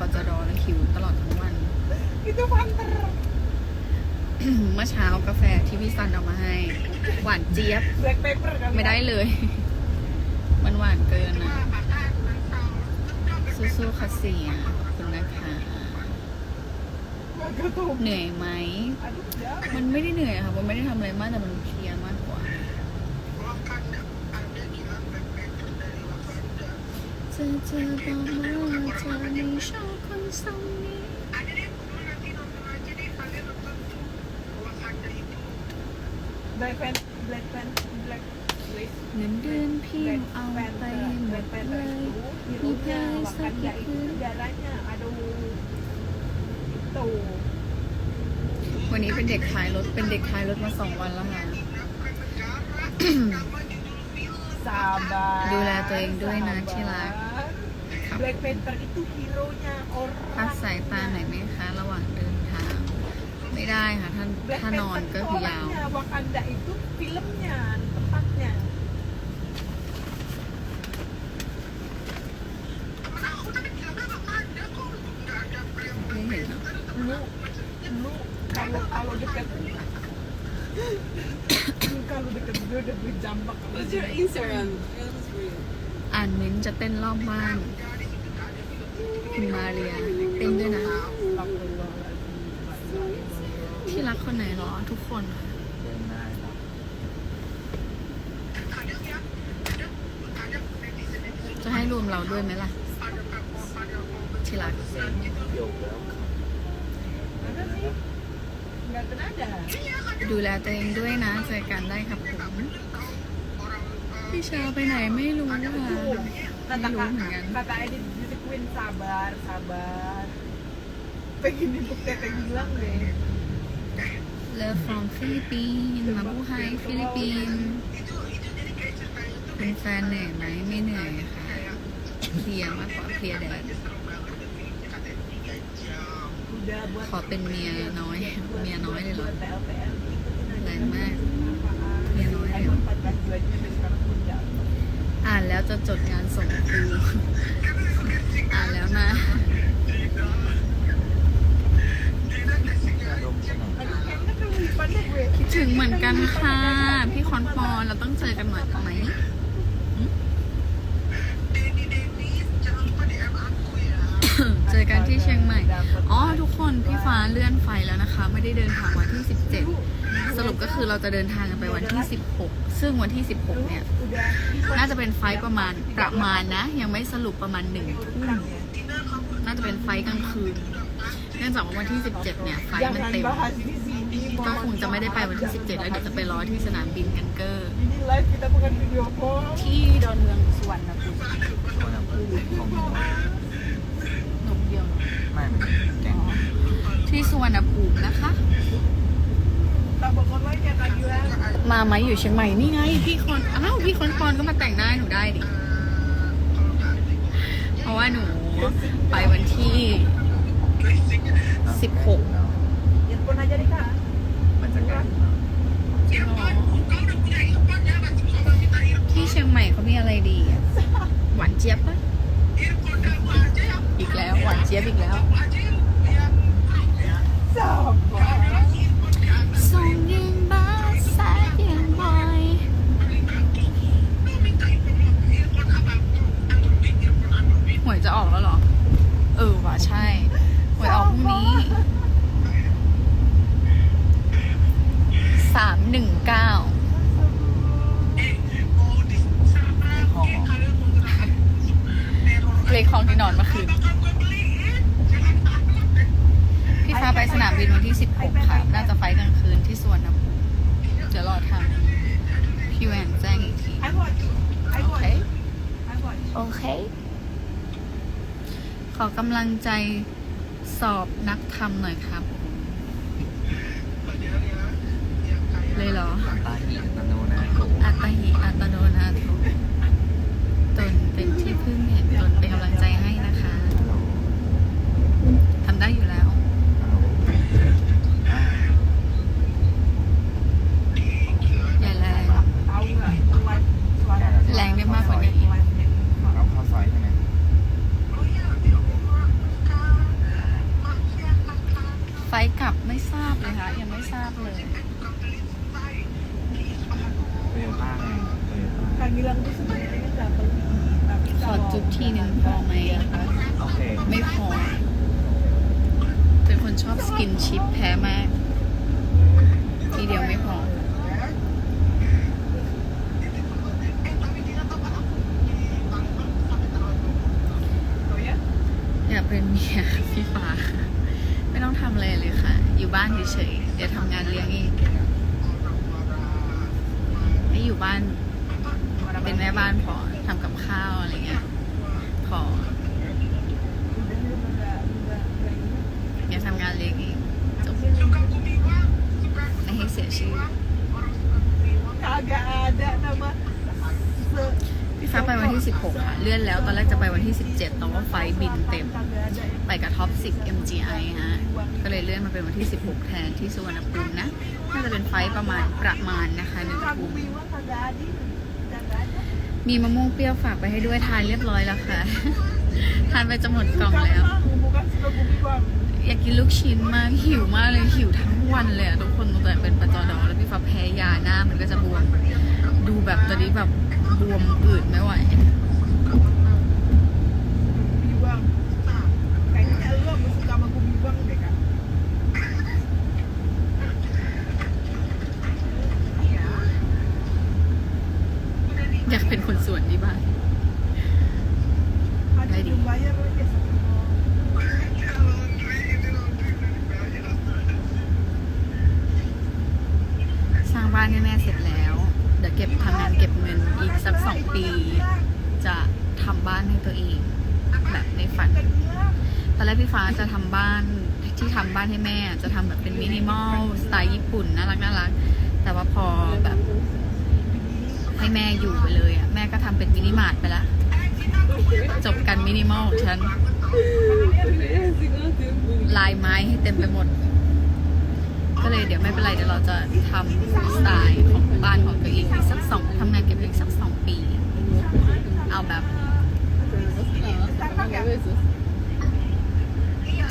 ปจดแล้วหิวตลอดทั้งวัน Itu panter. เมื่อเช้ากาแฟที่พี่ซันเอามาให้ หวานเจี๊ยบ Black pepper kali. ไม่ได้เลย มันหวานเกินอะสู้ๆค่ะเสียขอบคุณนะคะ Gak tahu. เหนื่อยไหม Aduh, ya. มันไม่ได้เหนื่อยค่ะมันไม่ได้ทำอะไรมากแต่มันเพลียมากกว่า เธอเธอบอกมาว่าเธอไม่ชอบคนทรงนี้ Black pen, black pen, black lace. เงินเดือนพี่ Black เอาไป panther, หม black ด panther เลย itu Di hero-nya bahasa Wakanda itu gitu. darahnya. Aduh. Itu. วันนี้เป็นเด็กท้ายรถ เป็นเด็กท้ายรถมาสองวันแล้วค่ะ Sabar. ดูแลตัวเองด้วยนะที่รัก พัก orang. สายตาหน่อยไหมคะ ระหว่างเดินทาง ไม่ได้ค่ะท่าน Black ถ้านอน Panther ก็ itu คือยาว orangnya, Wakanda itu filmnya, tempatnya. Ini nih. Lu, lu kalau kalau dekat lu kalau dekat dia udah berjambak. What's your Instagram? Yeah, that's for you. อ่านเม้นต์จะเต้นรอบบ้าน คุณมาเรียเต้นด้วยนะ ที่รักคนไหนหรอ ทุกคนค่ะจะให้รวมเราด้วยไหมล่ะ ที่รัก ดูแลตัวเองด้วยนะเจอกันได้ครับผมพี่ชาไปไหนไม่รู้ค่ะ Kata Belum, kak, kan? kata Edit Beauty Queen sabar, sabar. Pengen untuk teteh bilang deh. Love from Philippines มาบูไฮฟิลิปปินส์คุณแฟนเหนื่อยไหมไม่เหนื่อยค่ะเพลียมากกว่าเพลียแดด Udah buat ขอเป็นเมียน้อย เมียน้อยเลยเหรอ buat TLPL ikutin aja. แรงมาก Apaan? Nia Noy ya. Emang 14 bulannya sampai sekarang belum dapat. อ่านแล้วจะจดงานส่งครู อ่าแล้วนะ คิดถึงเหมือนกันค่ะ พี่คอนปอนเราต้องเจอกันหน่อยไหม อกันที่เชียงใหม่ อ๋อทุกคนพี่ฟ้าเลื่อนไฟแล้วนะคะ ไม่ได้เดินทางวันที่ 17 สรุปก็คือเราจะเดินทางกันไปวันที่ 16 ซึ่งวันที่ 16 เนี่ย น่าจะเป็นไฟประมาณประมาณนะ ยังไม่สรุปประมาณหนึ่งทุ่มน่าจะเป็นไฟกลางคืน เนื่องจากว่าวันที่ 17 เนี่ยไฟมันเต็ม ก็คงจะไม่ได้ไปวันที่ 17 แล้วเดี๋ยวจะไปรอที่สนามบินกันเกอร์ ที่ดอนเมืองสุวรรณภูมิ ยวเนอะไม่มันแกงที่สุวรรณภูมินะคะ Tak bakal live ya Kak Gilang. มาไหมอยู่เชียงใหม่นี่ไง พี่คอนอ้าวพี่คอนปอนก็มาแต่งหน้าให้หนูได้ดิเพราะว่าหนูไปวันที่16 Earphone aja deh Kak. มันจะแกง ที่เชียงใหม่เขามีอะไรดีอะหวานเจี๊ยบปะอีกแล้ว หวานเจี๊ยบอีกแล้ว Sabar. ส่งยิงบ้าแซดยังบ่อยหวยจะออกแล้วเหรอ เออว่ะใช่ หวยออกพรุ่งนี้ สามหนึ่งเก้า ห้อง เลขของที่นอนเมื่อคืน พี่ฟ้าไปสนามบินวันที่ 16 ค่ะ น่าจะไฟล์กลางคืนที่สวนน้ำพุเดี๋ยวรอทางพี่แหวนแจ้งอีกที I watch. I โอ watch. เค I watch. โอเค ขอกำลังใจสอบนักธรรมหน่อยครับ เลยเหรอ ตาหิตโนนาโก อัตหิอัตโนนาโถตนเป็นที่พึ่งเห็นตนเป็นกำลังใจให้นะคะ ฮัลโหล ทำได้อยู่แล้ว ฮัลโหลอ่า อย่าแรง Tahu nggak? Live suara. แรงได้มากกว่านี้ Live-nya. เอาข้าวซอยใช่ไหม ทีหนึ่งพอไหม โอเค ไม่พอ เป็นคน ชอบสกินชิปแพ้มาก ทีเดียวไม่พอ อยากเป็นเมียพี่ฟ้าไม่ต้องทำอะไรเลยค่ะ อยู่บ้านเฉยๆเดี๋ยวทำงานเลี้ยงเองให้อยู่บ้านเป็นแม่บ้านพอทำกับข้าวอะไรเงี้ยพอ อย่าทำงานเลี้ยงเองจบไม่ให้เสียชื่อ Kagak ada nama se- พี่ฟ้าไปวันที่ 16 ค่ะ เลื่อนแล้ว ตอนแรกจะไปวันที่ 17 แต่ว่าไฟล์บินเต็ม Kagak ada ไปกับท็อป10 MGI ฮะ ก็เลยเลื่อนมาเป็นวันที่ 16 แทนที่สุวรรณภูมินะ น่าจะเป็นไฟล์ประมาณประมาณนะคะหนึ่ง Ragu ทุ่ม biwang kagak ada Kagak ada มีมะม่วงเปรี้ยวฝากไปให้ด้วยทานเรียบร้อยแล้วค่ะ ทานไปจะหมดกล่อง Bukan แล้ว aku, bukan sudah Wiwa. อยากกินลูกชิ้นมากหิวมากเลยหิวทั้งวันเลยอะทุกคนตั้งแต่เป็นประจอดอแล้วพี่ฟ้าแพ้ยาหน้ามันก็จะบวม ดูแบบตอนนี้แบบบวมอืดไม่ไหว biwang Kayaknya lu yang suka sama gue biwang deh kak Iya อยากเป็นคนสวนที่บ้าน Ada Ready. belum bayar lagi satu สร้างบ้านให้แม่เสร็จแล้ว เดี๋ยวเก็บทำงานเก็บเงินอีกสักสองปี จะทำบ้านให้ตัวเอง แบบในฝัน ตอนแรกพี่ฟ้าจะทำบ้านที่ทำ บ้านให้แม่จะทำแบบเป็นมินิมอลสไตล์ญี่ปุ่นน่ารักน่ารักแต่ว่าพอแบบให้แม่อยู่ไปเลยอะแม่ก็ทำเป็นมินิมาร์ทไปละจบกันมินิมอลของฉันลายไม้ให้เต็มไปหมด ก็เลยเดี๋ยวไม่เป็นไรเดี๋ยวเราจะทำสไตล์ของบ้านของตัวเองอีกสักสองทำงานเก็บเงินอีกสักสองปี เอาแบบ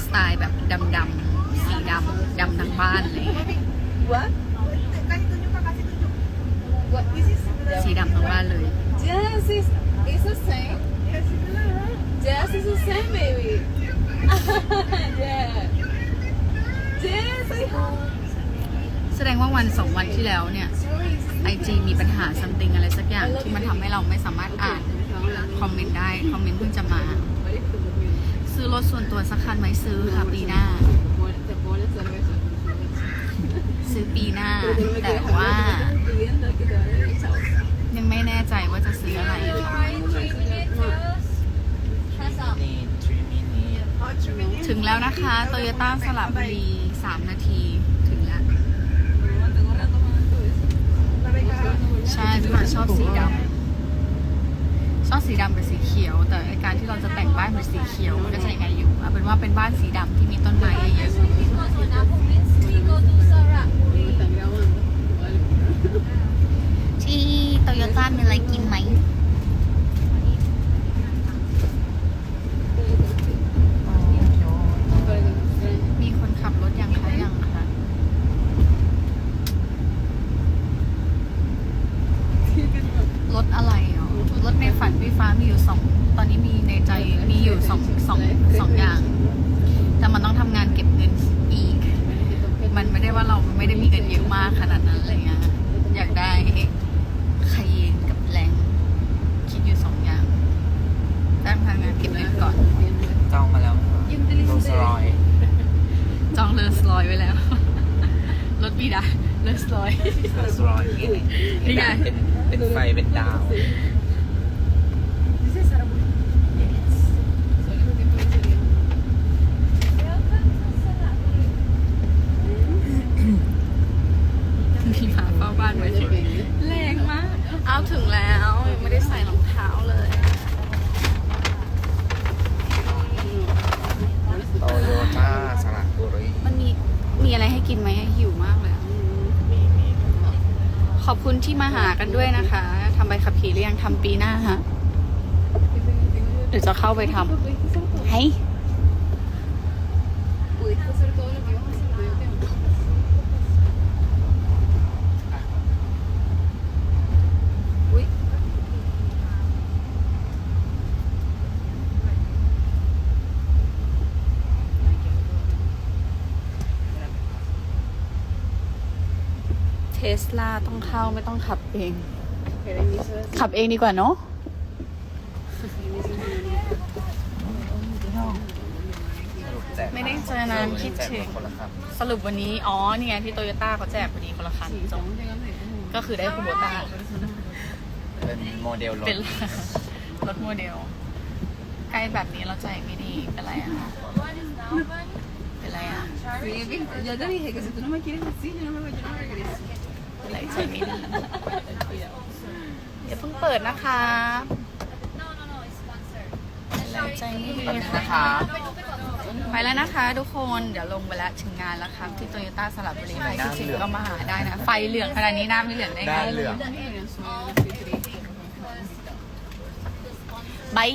สไตล์แบบดำๆ สีดำดำทั้งบ้านเลย What? Kasih tunjuk kak, kasih tunjuk What? This is the สีดำทั้งบ้านเลย Yes, it's, it's the same. Yes, bener. Yes, it's the same, baby. yeah. Yes, I have. แสดงว่าวันสองวันที่แล้วเนี่ยไอจีมีปัญหา something อะไรสักอย่างที่มันทำให้เราไม่สามารถอ่านคอมเมนต์ได้ คอมเมนต์เพิ่งจะมา ซื้อรถส่วนตัวสักคันไหมซื้อค่ะปีหน้า ซื้อปีหน้า แต่ว่า ยังไม่แน่ใจว่าจะซื้ออะไรค่ะถึงแล้วนะคะโตโยต้าสระบุรี3นาทีถึงแล้ว ใช่พี่บอลชอบสีดำชอบสีดำกับสีเขียว แต่การที่เราจะแต่งบ้านเป็นสีเขียวมันก็จะยังไงอยู่เอาเป็นว่าเป็นบ้านสีดำที่มีต้นไม้เยอะ ที่โตโยต้ามีอะไรกินไหมคนขับรถยังคะยังคะรถอะไรอะรถในฝันพี่ฟ้ามีอยู่สองตอนนี้มีในใจมีอยู่สองสองสองอย่าง แต่มันต้องทำงานเก็บเงินอีก มันไม่ได้ว่าเราไม่ได้มีเงินเยอะมากขนาดนั้นอะไรเงี้ยอยากได้คาเยนกับแรงคิดอยู่สองอย่างแต่ทำงานเก็บเงินก่อน จองมาแล้วโรสรอย จองเลอร์สลอยไว้แล้ว รถบีดาเล อร์สลอยโรสรอยนี่นี่ไงเป็นเป็นไฟเป็นดาว This is serabu. มีหมาเฝ้าบ้านไว้แรงมาก เอาถึงแล้วยังไม่ได้ใส่รองเท้าเลย โตโยต้าสระบุรี มันมีมีอะไรให้กินไหมหิวมากเลยอะ มีมี ขอบ คุณที่มาหากันด้วยนะคะทำใบขับขี่หรือยังทำปีหน้าฮะเดี๋ยวจะเข้าไปทำให้ สลาต้องเข้าไม่ต้องขับเอง ขับเองดีกว่าเนาะสรุปแจกไม่ได้เจอนานคิดถึงคนละครับสรุปวันนี้ อ๋อนี่ไงที่โตโยต้าเขาแจกพอดีคนละคันจบก็คือได้คูโบต้าเป็นโมเดลรถเป็นรถโมเดล ใกล้แบบนี้เราใจไม่ดีเป็นไรอะเป็นไรอะ Ya te dije que si tú no me quieres así, yo no me voy yo no regreso. เป็นไรใจไม่ดีอย่าเพิ่งเปิดนะคะเป็นไรใจไม่ดีนะค่ะคะไปแล้วนะคะทุกคนเดี๋ยวลงไปแล้วถึงงานแล้วครับที่โตโยต้าสลับบุรีใครคิดถึงก็มาหาได้นะ ไฟเหลืองขนาดนี้หน้าไม่เหลืองได้ไงด้านเหลืองบาย